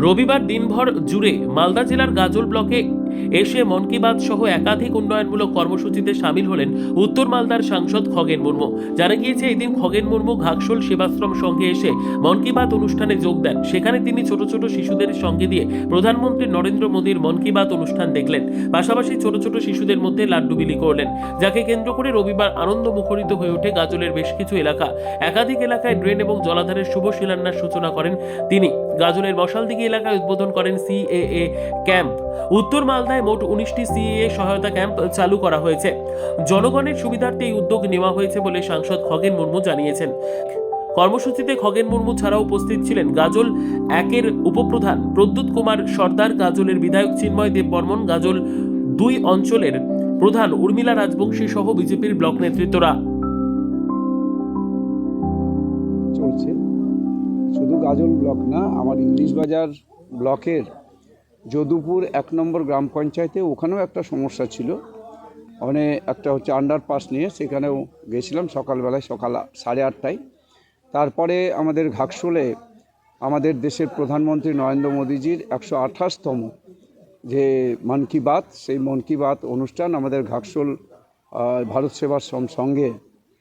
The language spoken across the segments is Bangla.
রবিবার দিনভর জুড়ে মালদা জেলার গাজল ব্লকে এসে মন কি বাত সহ একাধিক উন্নয়নমূলক কর্মসূচিতে সামিল হলেন উত্তর মালদার সাংসদ খগেন মুর্মু। জানা গিয়েছে, এদিন খগেন মুর্মু ঘাকশোল সেবাশ্রম সঙ্গে এসে মন কি বাত অনুষ্ঠানে যোগ দেন। সেখানে তিনি ছোট ছোট শিশুদের সঙ্গে দিয়ে প্রধানমন্ত্রী নরেন্দ্র মোদীর মন কি বাত অনুষ্ঠান দেখলেন। পাশাপাশি ছোট ছোট শিশুদের মধ্যে লাড্ডু বিলি করলেন, যাকে কেন্দ্র করে রবিবার আনন্দ মুখরিত হয়ে ওঠে গাজলের বেশ কিছু এলাকা। একাধিক এলাকায় ড্রেন এবং জলাধারের শুভ শিলান্যাস সূচনা করেন তিনি। গাজলের মশালদিঘি এলাকায় উদ্বোধন করেন সিএএ ক্যাম্প। উত্তর মালদায় মোট উনিশটি সিএএ সহায়তা ক্যাম্প চালু করা হয়েছে। জনগণের সুবিধার্থে এই উদ্যোগ নেওয়া হয়েছে বলে সাংসদ খগেন মুর্মু জানিয়েছেন। কর্মসূচিতে খগেন মুর্মু ছাড়াও উপস্থিত ছিলেন গাজল একের উপপ্রধান প্রদ্যুৎ কুমার সর্দার, গাজলের বিধায়ক চিন্ময় দেব বর্মন গাজল দুই অঞ্চলের প্রধান উর্মিলা রাজবংশী সহ বিজেপির ব্লক নেতৃত্বরা। চলছে। শুধু গাজল ব্লক না, আমার ইংলিশ বাজার ব্লকের যদুপুর এক নম্বর গ্রাম পঞ্চায়েতে ওখানেও একটা সমস্যা ছিল। ওখানে একটা হচ্ছে আন্ডারপাস নিয়ে সেখানেও গেছিলাম সকালবেলায় সকাল সাড়ে আটটায়। তারপরে আমাদের ঘাকশোলে আমাদের দেশের প্রধানমন্ত্রী নরেন্দ্র মোদীজির একশো আঠাশতম যে মন কি বাত সেই মন কি বাত অনুষ্ঠান আমাদের ঘাকশোল আহ, ভারত সেবার সঙ্গে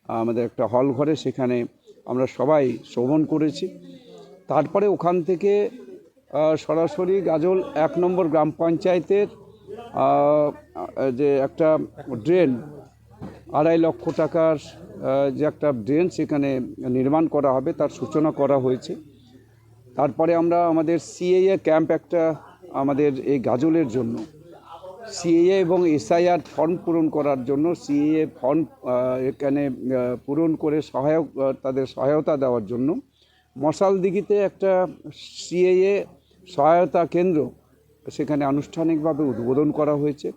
আমাদের একটা হল ঘরে সেখানে আমরা সবাই শ্রবণ করেছি। তারপরে ওখান থেকে সরাসরি গাজল এক নম্বর গ্রাম পঞ্চায়েতের যে একটা ড্রেন, আড়াই লক্ষ টাকার যে একটা ড্রেন সেখানে নির্মাণ করা হবে, তার সূচনা করা হয়েছে। তারপরে আমরা আমাদের সিএএ ক্যাম্প একটা আমাদের এই গাজলের জন্য সিএএ এবং এসআইআর ফর্ম পূরণ করার জন্য সিএএ ফর্ম এখানে পূরণ করে সহায়ক তাদের সহায়তা দেওয়ার জন্য, মশালদিঘিতে একটা সিএএ সহায়তা কেন্দ্র সেখানে আনুষ্ঠানিকভাবে উদ্বোধন করা হয়েছে।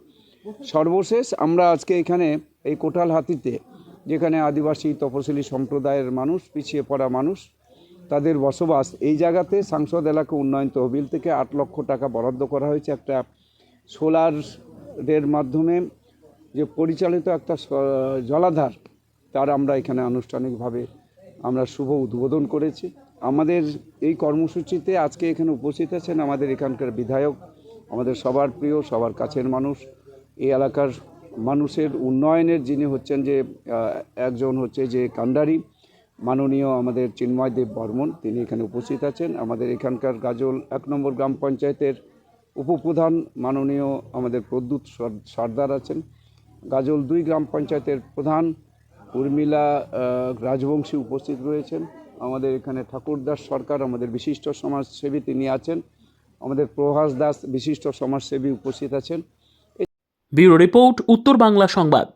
সর্বশেষ আমরা আজকে এখানে এই কোটাল হাতিতে যেখানে আদিবাসী তপশিলি সম্প্রদায়ের মানুষ, পিছিয়ে পড়া মানুষ, তাদের বসবাস, এই জায়গাতে সাংসদ এলাকা উন্নয়ন তহবিল থেকে আট লক্ষ টাকা বরাদ্দ করা হয়েছে। একটা সোলারের মাধ্যমে যে পরিচালিত একটা জলাধার, তার আমরা এখানে আনুষ্ঠানিকভাবে আমরা শুভ উদ্বোধন করেছি। আমাদের এই কর্মসূচিতে আজকে এখানে উপস্থিত আছেন আমাদের এখানকার বিধায়ক, আমাদের সবার প্রিয়, সবার কাছের মানুষ। এই এলাকার মানুষের উন্নয়নের যিনি হচ্ছেন যে একজন হচ্ছে যে কান্ডারি, মাননীয় আমাদের চিন্ময় দেব বর্মন, তিনি এখানে উপস্থিত আছেন। আমাদের এখানকার গাজল, এক নম্বর গ্রাম পঞ্চায়েতের উপপ্রধান মাননীয় আমাদের প্রদ্যুৎ সর- সর্দার আছেন। গাজল দুই গ্রাম পঞ্চায়েতের প্রধান উর্মিলা রাজবংশী উপস্থিত রয়েছেন। আমাদের এখানে ঠাকুরদাস সরকার, আমাদের বিশিষ্ট সমাজসেবী তিনি আছেন। আমাদের প্রভাস দাস, বিশিষ্ট সমাজসেবী উপস্থিত আছেন। ব্যুরো রিপোর্ট, উত্তর বাংলা সংবাদ।